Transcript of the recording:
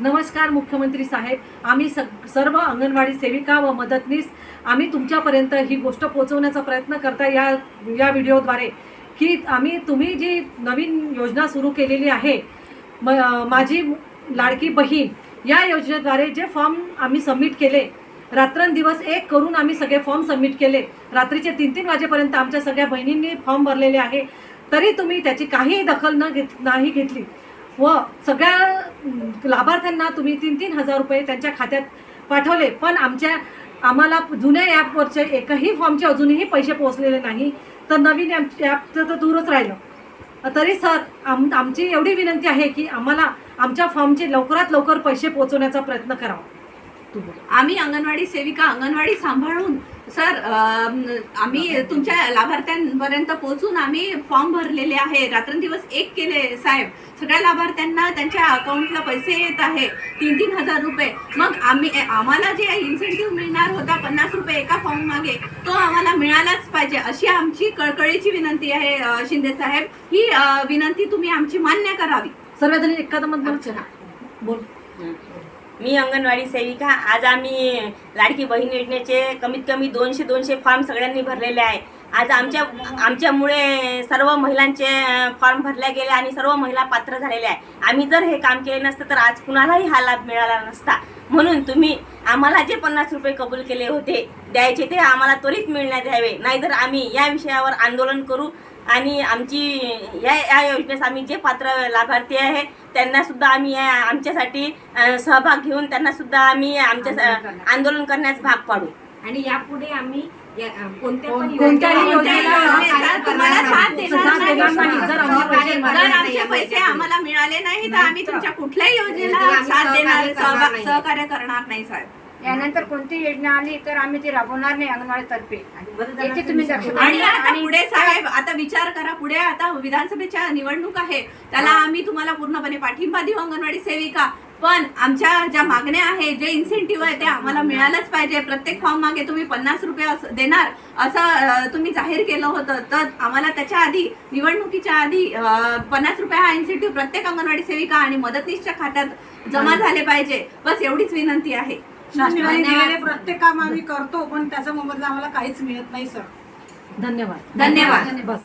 नमस्कार मुख्यमंत्री साहेब. आम्ही सग सर्व अंगणवाडी सेविका व मदतनीस आम्ही तुमच्यापर्यंत ही गोष्ट पोहोचवण्याचा प्रयत्न करता या या व्हिडिओद्वारे. की आम्ही तुम्ही जी नवीन योजना सुरू केलेली आहे म माझी लाडकी बहीण या योजनेद्वारे जे फॉर्म आम्ही सबमिट केले रात्रंदिवस एक करून आम्ही सगळे फॉर्म सबमिट केले. रात्रीचे तीन तीन वाजेपर्यंत आमच्या सगळ्या बहिणींनी फॉर्म भरलेले आहे. तरी तुम्ही त्याची काहीही दखल न घेत नाही घेतली. व सगळ्या लाभार्थ्यांना तुम्ही तीन तीन हजार रुपये त्यांच्या खात्यात पाठवले. पण आमच्या आम्हाला जुन्या ॲपवरचे एकही फॉर्मचे अजूनही पैसे पोहोचलेले नाही. तर नवीन ॲप ॲपचं तर दूरच राहिलं. तरी सर आम आमची एवढी विनंती आहे की आम्हाला आमच्या फॉर्मचे लवकरात लवकर पैसे पोहोचवण्याचा प्रयत्न करावा. आम्ही अंगणवाडी सेविका अंगणवाडी सांभाळून सर आम्ही तुमच्या लाभार्थ्यांपर्यंत पोहोचून आम्ही फॉर्म भरलेले आहे. रात्रंदिवस एक केले साहेब. सगळ्या लाभार्थ्यांना त्यांच्या अकाउंटला पैसे येत आहे. तीन तीन हजार रुपये. मग आम्ही आम्हाला जे इन्सेंटिव्ह मिळणार होता पन्नास रुपये एका फॉर्म मागे तो आम्हाला मिळालाच पाहिजे अशी आमची कळकळीची विनंती आहे शिंदे साहेब. ही विनंती तुम्ही आमची मान्य करावी. सर्वजणी एखादं मत. बोल. मी अंगणवाडी सेविका. आज आम्ही लाडकी बहीण योजनेचे कमीत कमी दोनशे दोनशे फॉर्म सगळ्यांनी भरलेले आहे. आज आमच्या आमच्यामुळे सर्व महिलांचे फॉर्म भरले गेले आणि सर्व महिला पात्र झालेल्या आहे. आम्ही जर हे काम केले नसतं तर आज कुणालाही हा लाभ मिळाला नसता. म्हणून तुम्ही आम्हाला जे पन्नास रुपये कबूल केले होते द्यायचे ते आम्हाला त्वरित मिळण्यात यावे. नाहीतर आम्ही या विषयावर आंदोलन करू. आणि आमची या या योजनेस आम्ही जे पात्र लाभार्थी आहे त्यांना सुद्धा आम्ही या आमच्यासाठी सहभाग घेऊन त्यांना सुद्धा आम्ही आमच्या आंदोलन करण्यास भाग पाडू. आणि यापुढे आम्ही पैसे-. आम्हाला मिळाले नाही तर आम्ही तुमच्या कुठल्याही योजनेला. सहकार्य करणार नाही साहेब. यानंतर कोणती योजना आली तर आम्ही ती राबवणार नाही अंगणवाडीतर्फे. याची तुम्ही आणि. आता आणि पुढे साहेब आता विचार करा पुढे आता विधानसभेच्या निवडणूक आहे. त्याला आम्ही तुम्हाला पूर्णपणे पाठिंबा देऊ अंगणवाडी सेविका. पण आमच्या ज्या मागण्या आहे जे इन्सेंटिव्ह आहे ते आम्हाला मिळालंच पाहिजे. प्रत्येक फॉर्म मागे तुम्ही पन्नास रुपये असं देणार. असं तुम्ही जाहीर केलं होतं. तर आम्हाला त्याच्या आधी निवडणुकीच्या आधी पन्नास रुपये हा इन्सेंटिव्ह प्रत्येक अंगणवाडी सेविका आणि मदतनीसच्या खात्यात जमा झाले पाहिजे. बस एवढीच विनंती आहे. शासनाने दिलेले प्रत्येक काम आम्ही करतो पण त्याचा मोबदला आम्हाला काहीच मिळत नाही सर धन्यवाद. धन्यवाद. बस